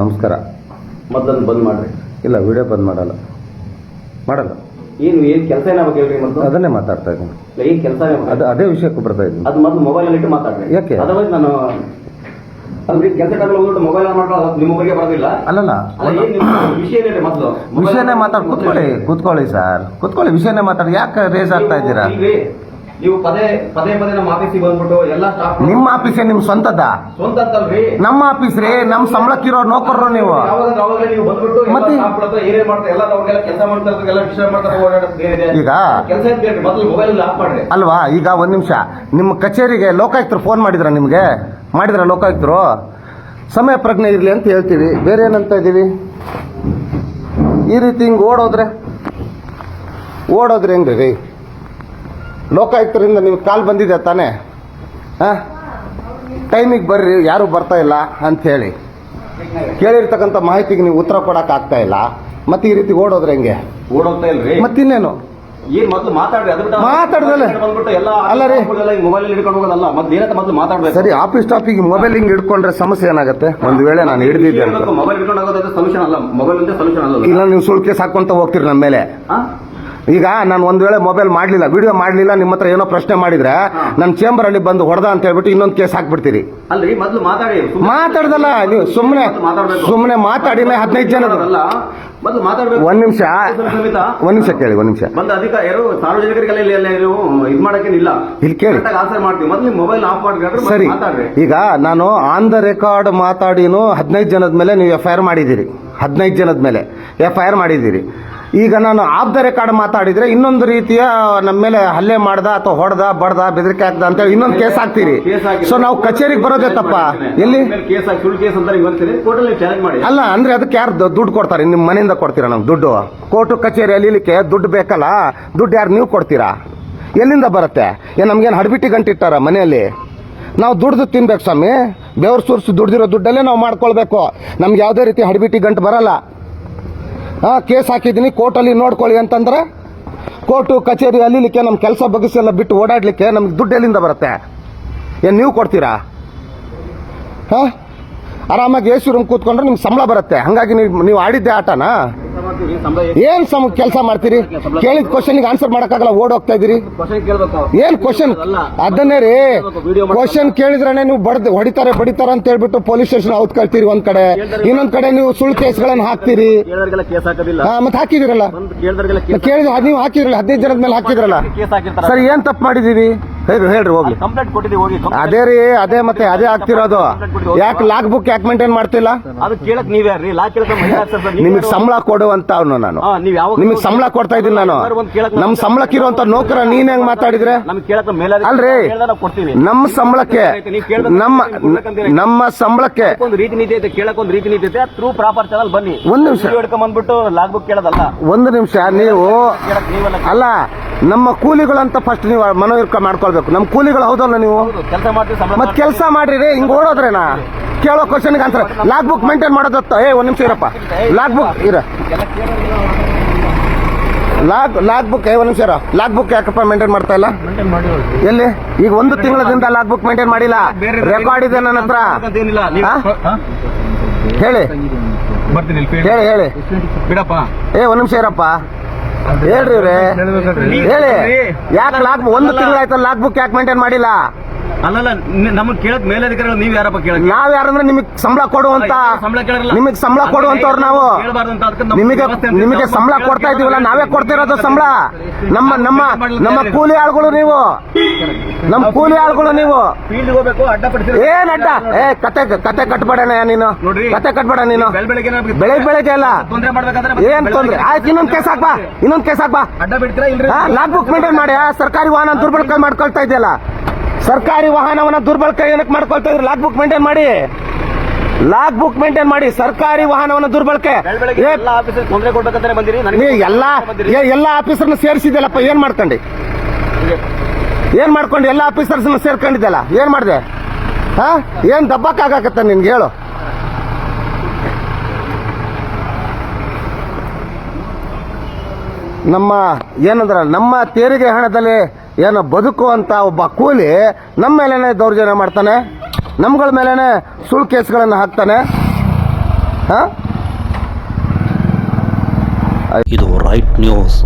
ನಮಸ್ಕಾರ. ಮೊದಲನ್ನು ಬಂದ್ ಮಾಡ್ರಿ. ಇಲ್ಲ ವಿಡಿಯೋ ಬಂದ್ ಮಾಡಲ್ಲ. ಮಾಡಲ್ಲ. ಏನು ಏನ್ ಕೆಲಸ ಏನಾಗಬೇಕು ಹೇಳ್ರಿ ಮೊದಲು? ಅದನ್ನೇ ಮಾತಾಡ್ತಾ ಇದ್ದೀನಿ. ಇಲ್ಲ ಏನು ಕೆಲಸ ಅದು ಅದೇ ವಿಷಯಕ್ಕೆ ಬರ್ತಾ ಇದ್ದೀನಿ. ಅದು ಮೊದಲು ಮೊಬೈಲ್ ಇಟ್ಟು ಮಾತಾಡ್ರಿ. ಯಾಕೆ? ಅದರ್ವೈಸ್ ನಾನು ಅಂದ್ರೆ ಕೆಲಸ ಟೈಮಲ್ಲಿ ಹೋಗ್ಬಿಟ್ಟು ಮೊಬೈಲ್ ಮಾಡ್ಕೊಳ್ಳೋ ಅದು ನಿಮ್ಮ ಬಗ್ಗೆ ಬರೋದಿಲ್ಲ. ಅಲ್ಲಲ್ಲ ವಿಷಯ ಏನಿದೆ ಮೊದಲು? ವಿಷಯನೇ ಮಾತಾಡಿ ಕೂತ್ಕೊಳ್ಳಿ ಕೂತ್ಕೊಳ್ಳಿ ಸರ್. ಕೂತ್ಕೊಳ್ಳಿ ವಿಷಯನೇ ಮಾತಾಡಿ. ಯಾಕೆ ರೇಸ್ ಆಗ್ತಾ ಇದ್ದೀರಾ? ನೀವು ಪದೇ ಪದೇ ಪದೇ ನಮ್ಮ ಆಫೀಸಿಗೆ ಬಂದ್ಬಿಟ್ಟು ಎಲ್ಲ ಸ್ಟಾಫ್ ನಿಮ್ಮ ಆಫೀಸೇ ನಿಮ್ ಸ್ವಂತದ? ಸ್ವಂತ ಅಂತಲ್ರಿ ನಮ್ಮ ಆಫೀಸ್ ರೀ ನಮ್ ಸಂಬಳಕ್ಕಿರೋ ನೌಕರರು ನೀವು. ಯಾವಾಗ ಯಾವಾಗ ನೀವು ಬಂದ್ಬಿಟ್ಟು ಮತ್ತೆ? ಏನೇನ್ ಎಲ್ಲ ಅವ್ರಿಗೆಲ್ಲ ಕೆಲಸ ಈಗ? ಕೆಲಸ ಅಂತ ಮೊದಲು ಮೊಬೈಲ್ ಆಫ್ ಮಾಡ್ರಿ. ಅಲ್ವಾ? ಈಗ ಒಂದ್ ನಿಮಿಷ. ನಿಮ್ಮ ಕಚೇರಿಗೆ ಲೋಕಾಯುಕ್ತರು ಫೋನ್ ಮಾಡಿದ್ರ ನಿಮ್ಗೆ? ಮಾಡಿದ್ರ ಲೋಕಾಯುಕ್ತರು? ಸಮಯ ಪ್ರಜ್ಞೆ ಇರ್ಲಿ ಅಂತ ಹೇಳ್ತೀವಿ. ಬೇರೆ ಏನಂತ ಇದೀವಿ ಈ ರೀತಿ ಹಿಂಗೆ ಓಡೋದ್ರೆ ಓಡೋದ್ರೆ ಹೆಂಗ್ರಿ? ರೀ ಲೋಕಾಯುಕ್ತರಿಂದ ನೀವು ಕಾಲ್ ಬಂದಿದೆ ತಾನೇ? ಹಾಂ? ಟೈಮಿಗೆ ಬರ್ರಿ ಯಾರು ಬರ್ತಾ ಇಲ್ಲ ಅಂತ ಹೇಳಿ. ಕೇಳಿರ್ತಕ್ಕಂಥ ಮಾಹಿತಿಗೆ ನೀವು ಉತ್ತರ ಕೊಡಕ್ ಆಗ್ತಾ ಇಲ್ಲ. ಮತ್ತೆ ಈ ರೀತಿ ಓಡೋದ್ರೆ ಹೆಂಗೆ? ಓಡೋಗ್ತಾ ಇಲ್ರಿ. ಮತ್ತಿನ್ನೇನು ಏನ್ ಮೊದಲು ಮಾತಾಡ್ರಿ ಅದ್ರ ಬಂದ್ಬಿಟ್ಟು ಎಲ್ಲ ಅಲ್ಲ ರೀ. ಮೊಬೈಲ್ ಹಿಡ್ಕೊಂಡು ಹೋಗೋದಲ್ಲ ಮೊದ್ಲು ಏನಂತ ಮೊದಲು ಮಾತಾಡ್ಬೇಕು. ಸರಿ ಆಫೀಸ್ ಟಾಪಿಗೆ ಮೊಬೈಲ್ ಹಿಂಗ್ ಹಿಡ್ಕೊಂಡ್ರೆ ಸಮಸ್ಯೆ ಏನಾಗುತ್ತೆ? ಒಂದು ವೇಳೆ ನಾನು ಹಿಡಿದಿದ್ದೆ ಮೊಬೈಲ್ ಹಿಡ್ಕೊಂಡು ಹೋಗೋದು ಸೊಲ್ಯೂಷನ್ ಅಲ್ಲ ಮೊಬೈಲ್ ಅಂತ ಸೊಲ್ಯೂಷನ್ ಅಲ್ಲ. ಇಲ್ಲ ನೀವು ಸುಳ್ಕೆ ಸಾಕೊಂತ ಹೋಗ್ತೀರಿ ನಮ್ಮ ಮೇಲೆ? ಈಗ ನಾನು ಒಂದ್ ವೇಳೆ ಮೊಬೈಲ್ ಮಾಡಲಿಲ್ಲ ವಿಡಿಯೋ ಮಾಡಲಿಲ್ಲ ನಿಮ್ಮ ಹತ್ರ ಏನೋ ಪ್ರಶ್ನೆ ಮಾಡಿದ್ರೆ ನನ್ನ ಚೇಂಬರ್ ಅಲ್ಲಿ ಬಂದು ಹೊಡೆದ ಅಂತ ಹೇಳ್ಬಿಟ್ಟು ಇನ್ನೊಂದು ಕೇಸ್ ಹಾಕ್ಬಿಡ್ತೀರಿ. ಅಲ್ರಿ ಮೊದಲು ಮಾತಾಡಿ. ಮಾತಾಡ್ದಲ್ಲ ನೀವು ಸುಮ್ಮನೆ. ಸುಮ್ಮನೆ ಮಾತಾಡಿನೇ ಹದಿನೈದು ಜನ ಒಂದ್ ನಿಮಿಷ. ಒಂದ್ ನಿಮಿಷ ಕೇಳಿ ಒಂದ್ ನಿಮಿಷ. ಬಂದ ಸಾರ್ವಜನಿಕರಿಗೆಲ್ಲ ಇಲ್ಲಿ ಎಲ್ಲ ನೀವು ಇದ್ ಮಾಡಕ್ಕೇನಿಲ್ಲ. ಇಲ್ಲಿ ಕೇಳಿ. ಆನ್ಸರ್ ಮಾಡ್ತೀವಿ. ಮೊದ್ಲು ಮೊಬೈಲ್ ಆಫ್ ಮಾಡ್ಕೊಂಡ್ರೆ ಸರಿ. ಈಗ ನಾನು ಆನ್ ದ ರೆಕಾರ್ಡ್ ಮಾತಾಡಿನೂ ಹದಿನೈದು ಜನದ ಮೇಲೆ ನೀವು ಎಫ್ ಐ ಆರ್ ಮಾಡಿದ್ದೀರಿ. ಹದಿನೈದು ಜನದ ಮೇಲೆ ಎಫ್ ಐ ಆರ್ ಮಾಡಿದ್ದೀರಿ. ಈಗ ನಾನು ಆಫ್ ದ ರೆಕಾರ್ಡ್ ಮಾತಾಡಿದ್ರೆ ಇನ್ನೊಂದು ರೀತಿಯ ನಮ್ಮ ಮೇಲೆ ಹಲ್ಲೆ ಮಾಡ್ದ ಅಥವಾ ಹೊಡೆದ ಬಡ್ದ ಬೆದರಿಕೆ ಹಾಕ್ದ ಅಂತೇಳಿ ಇನ್ನೊಂದು ಕೇಸ್ ಹಾಕ್ತೀರಿ. ಸೊ ನಾವು ಕಚೇರಿಗೆ ಬರೋದೇ ತಪ್ಪ. ಎಲ್ಲಿ? ನೀವು ಅಲ್ಲ ಅಂದ್ರೆ ಅದಕ್ಕೆ ಯಾರು ದುಡ್ಡು ಕೊಡ್ತಾರೆ? ನಿಮ್ಮ ಮನೆಯಿಂದ ಕೊಡ್ತೀರಾ ನಮ್ಗೆ ದುಡ್ಡು? ಕೋರ್ಟು ಕಚೇರಿ ಅಲಿಲಿಕ್ಕೆ ದುಡ್ಡು ಬೇಕಲ್ಲ? ದುಡ್ಡು ಯಾರು ನೀವು ಕೊಡ್ತೀರಾ? ಎಲ್ಲಿಂದ ಬರುತ್ತೆ? ಏನ್ ನಮ್ಗೇನು ಹಡ್ಬಿಟ್ಟಿ ಗಂಟಿಟ್ಟಾರ ಮನೆಯಲ್ಲಿ? ನಾವು ದುಡ್ದು ತಿನ್ಬೇಕು ಸ್ವಾಮಿ. ಬೆವರು ಸುರ್ಸು ದುಡ್ದಿರೋ ದುಡ್ಡಲ್ಲೇ ನಾವು ಮಾಡ್ಕೊಳ್ಬೇಕು. ನಮ್ಗೆ ಯಾವುದೇ ರೀತಿ ಹಡ್ಬಿಟ್ಟಿ ಗಂಟು ಬರಲ್ಲ. ಕೇಸ್ ಹಾಕಿದ್ದೀನಿ, ಕೋರ್ಟಲ್ಲಿ ನೋಡ್ಕೊಳ್ಳಿ ಅಂತಂದ್ರೆ, ಕೋರ್ಟು, ಕಚೇರಿ, ಅಲ್ಲಿಲಿಕ್ಕೆ ನಮ್ಮ ಕೆಲಸ ಬಗ್ಗಿಸಿ ಬಿಟ್ಟು ಓಡಾಡಲಿಕ್ಕೆ ನಮ್ಗೆ ದುಡ್ಡು ಎಲ್ಲಿಂದ ಬರುತ್ತೆ? ಏನು ನೀವು ಕೊಡ್ತೀರಾ? ಹಾ? ಆರಾಮಾಗಿ ಎ ಸಿ ರೂಮ್ ಕೂತ್ಕೊಂಡ್ರೆ ನಿಮ್ಗೆ ಸಂಬಳ ಬರುತ್ತೆ. ಹಂಗಾಗಿ ನೀವು ನೀವು ಆಡಿದ್ದೆ ಆಟನ? ಏನ್ ಸಮ ಕೆಲಸ ಮಾಡ್ತೀರಿ? ಕೇಳಿದ ಕ್ವಶನ್ಗೆ ಆನ್ಸರ್ ಮಾಡೋಕ್ಕಾಗಲ್ಲ, ಓಡ್ ಹೋಗ್ತಾ ಇದೀರಿ ಏನ್ ಕ್ವಶನ್ ಅದನ್ನೇ ರೀ. ಕ್ವಶನ್ ಕೇಳಿದ್ರೆ ನೀವು ಬಡ್ದು ಹೊಡಿತಾರೆ, ಬಡಿತಾರೆ ಅಂತ ಹೇಳ್ಬಿಟ್ಟು ಪೊಲೀಸ್ ಸ್ಟೇಷನ್ ಔತ್ ಕಳ್ತೀರಿ ಒಂದ್ ಕಡೆ. ಇನ್ನೊಂದ್ ಕಡೆ ನೀವು ಸುಳ್ಳು ಕೇಸ್ಗಳನ್ನ ಹಾಕ್ತೀರಿ. ಮತ್ತೆ ಹಾಕಿದಿರಲ್ಲ ಕೇಳಿದ್ರೆ ನೀವು ಹಾಕಿದ್ರಲ್ಲ, ಹದಿನೈದು ಜನದ ಮೇಲೆ ಹಾಕಿದ್ರಲ್ಲ? ಸರಿ, ಏನ್ ತಪ್ಪು ಮಾಡಿದೀವಿ ಹೇಳ್ರಿ ಹೇಳ್ರಿ ಹೋಗ್ಲಿ. ಕಂಪ್ಲೇಂಟ್ ಕೊಟ್ಟಿದ್ದೀವಿ ಹೋಗಿ ಅದೇ ರೀ ಅದೇ ಮತ್ತೆ ಅದೇ ಆಗ್ತಿರೋದು. ಯಾಕೆ ಲಾಕ್ ಬುಕ್ ಯಾಕೆ ಮೇಂಟೈನ್ ಮಾಡ್ತಿಲ್ಲ? ಅದು ಕೇಳಕ್ ನೀವ್ ಯಾರ್ರಿ? ಲಾ ಕೇಳಕ್ ನಿಮಗೆ ಸಂಬಳ ಕೊಡುವಂತ ಅವನು ನಾನು. ನೀವು ಯಾವ ನಿಮಗೆ ಸಂಬಳ ಕೊಡ್ತಾ ಇದ್ದೀನಿ ನಾನು. ನಮ್ ಸಂಬಳಕ್ಕಿರುವಂತ ನೌಕರ ನೀನ್ ಹೆಂಗ್ ಮಾತಾಡಿದ್ರೆ? ನಮ್ಗೆ ಕೇಳಕ್ ಮೇಲೆ ಅಲ್ರಿ. ಕೊಡ್ತೀವಿ. ನಮ್ಮ ಸಂಬಳಕ್ಕೆ ನಮ್ಮ ನಮ್ಮ ಸಂಬಳಕ್ಕೆ ಒಂದು ರೀತಿ ನೀತಿ ಐತೆ ಕೇಳಕ್ ಒಂದು ರೀತಿ ನೀತಿ ಐತೆ ಥ್ರೂ ಪ್ರಾಪರ್ ಚಾನಲ್ ಬನ್ನಿ. ಒಂದು ನಿಮಿಷ. ಹಿಡ್ಕೊಂಡ್ ಬಂದ್ಬಿಟ್ಟು ಲಾಗ್ ಬುಕ್ ಕೇಳೋದಲ್ಲ. ಒಂದು ನಿಮಿಷ ನೀವು ಅಲ್ಲ ನಮ್ಮ ಕೂಲಿಗಳಂತ ಫಸ್ಟ್ ನೀವು ಮನೋವಿರ್ಕ ಮಾಡ್ಕೊಳ್ಬೇಕು. ನಮ್ಮ ಕೂಲಿಗಳು ಹೌದಲ್ಲ ನೀವು? ಸಂಬಳ ಕೆಲಸ ಮಾಡ್ರಿ ರೀ ಹಿಂಗ್ ಓಡೋದ್ರೇನಾ? ಕೇಳೋ ಕ್ವಶನ್ಗೆ ಆನ್ಸರ್ ಲಾಗ್ ಬುಕ್ ಮೇಂಟೈನ್ ಮಾಡೋದತ್ತ ಏ ಒಂದು ನಿಮಿಷ ಇರಪ್ಪ. ಲಾಗ್ ಬುಕ್ ಇರ. ಲಾಗ್ ಲಾಗ್ ಬುಕ್ ಏ ಒಂದ್ ನಿಮಿಷ ಇರ. ಲಾಗ್ ಬುಕ್ ಯಾಕಪ್ಪ ಮೇಂಟೈನ್ ಮಾಡ್ತಾ ಇಲ್ಲ? ಎಲ್ಲಿ? ಈಗ ಒಂದು ತಿಂಗಳದಿಂದ ಲಾಗ್ ಬುಕ್ ಮೇಂಟೈನ್ ಮಾಡಿಲ್ಲ. ರೆಕಾರ್ಡ್ ಇದೆ ನನ್ನ ಹತ್ರ? ಹೇಳಿ. ಹೇಳಿ ಹೇಳಿ. ಬಿಡಪ್ಪ. ಏ ಒಂದು ನಿಮಿಷ ಇರಪ್ಪ. ಹೇಳ್ರಿ ಇವ್ರೆ. ಹೇಳಿ. ಯಾಕೆ ಲಾಕ್ ಒಂದು ತಿಂಗಳಾಯ್ತು ಲಾಕ್ ಬುಕ್ ಯಾಕೆ ಮೇಂಟೈನ್ ಮಾಡಿಲ್ಲ? ಅಲ್ಲಲ್ಲ ನಮಗ್ ಕೇಳಕ್ ಮೇಲಧಿಕಾರಿಗಳು ನೀವ್ ಯಾರಪ್ಪ ಕೇಳ ನಾವ್ ಯಾರಂದ್ರೆ ನಿಮಗೆ ಸಂಬಳ ಕೊಡುವಂತ ಸಂಬಳ ಕೇಳಲ್ಲ ನಿಮಗೆ ಸಂಬಳ ಕೊಡುವಂತವ್ರು ನಾವು ನಿಮಗೆ ನಿಮಗೆ ಸಂಬಳ ಕೊಡ್ತಾ ಇದೀವಲ್ಲ ನಾವೇ ಕೊಡ್ತಿರೋದು ಸಂಬಳ? ನಮ್ಮ ನಮ್ಮ ನಮ್ಮ ಕೂಲಿ ಆಳುಗಳು ನೀವು. ನಮ್ಮ ಕೂಲಿ ಆಳುಗಳು ನೀವು. ಫೀಲ್ಡ್ ಹೋಗ್ಬೇಕು ಅಡ್ಡ ಪಡಿಸಿ ಏನ್ ಅಡ್ಡ? ಏ ಕತೆ ಕತೆ ಕಟ್ಬೇಡಣ ನೀನು. ಕತೆ ಕಟ್ಬೇಡ ನೀನು. ಬೆಳ್ ಬೆಳಗ್ಗೆ ಬೆಳಗ್ಗೆ ಅಲ್ಲ. ಏನ್ ತೊಂದ್ರೆ? ಆಯ್ತು ಇನ್ನೊಂದ್ ಕೇಸ್ ಹಾಕ್ಬಾ. ಇನ್ನೊಂದ್ ಕೇಸ್ ಹಾಕ್ಬಾ. ಅಡ್ಡ ಬಿಡ್ತೀರಾ ಲಾಗ್ ಬುಕ್ ಮೇಂಟೈನ್ ಮಾಡಿ ಸರ್ಕಾರಿ ವಾಹನ ದುರ್ಬಳಕೆ ಮಾಡ್ಕೊಳ್ತಾ ಇದೆಯಲ್ಲ. ಸರ್ಕಾರಿ ವಾಹನವನ್ನ ದುರ್ಬಳಕೆ ಏನಕ್ಕೆ ಮಾಡ್ಕೊಳ್ತಾ ಇದ್ರೆ ಲಾಗ್ ಬುಕ್ ಮೇಂಟೈನ್ ಮಾಡಿ. ಲಾಕ್ ಬುಕ್ ಮೇಂಟೈನ್ ಮಾಡಿ. ಸರ್ಕಾರಿ ವಾಹನವನ್ನ ದುರ್ಬಳಕೆ. ಎಲ್ಲಾ ಎಲ್ಲ ಆಫೀಸರ್ನ ಸೇರಿಸಿದ್ಯಲ್ಲಪ್ಪ ಏನ್ ಮಾಡ್ಕೊಂಡಿ ಏನ್ ಮಾಡ್ಕೊಂಡು? ಎಲ್ಲಾ ಆಫೀಸರ್ಸ್ನ ಸೇರ್ಕೊಂಡಿದ್ದಲ್ಲ ಏನ್ ಮಾಡಿದೆ? ಹಾ? ಏನ್ ದಬ್ಬಕ್ಕಾಗತ್ತ ನಿನ್ಗೆ ಹೇಳು. ನಮ್ಮ ಏನಂದ್ರ ನಮ್ಮ ತೆರಿಗೆ ಹಣದಲ್ಲಿ ಏನು ಬದುಕುವಂತ ಒಬ್ಬ ಕೂಲಿ ನಮ್ಮ ಮೇಲೇ ದೌರ್ಜನ್ಯ ಮಾಡ್ತಾನೆ. ನಮ್ಗಳ ಮೇಲೇ ಸುಳ್ಳು ಕೇಸ್ಗಳನ್ನು ಹಾಕ್ತಾನೆ. ಹಾಂ? ಇದು ರೈಟ್ ನ್ಯೂಸ್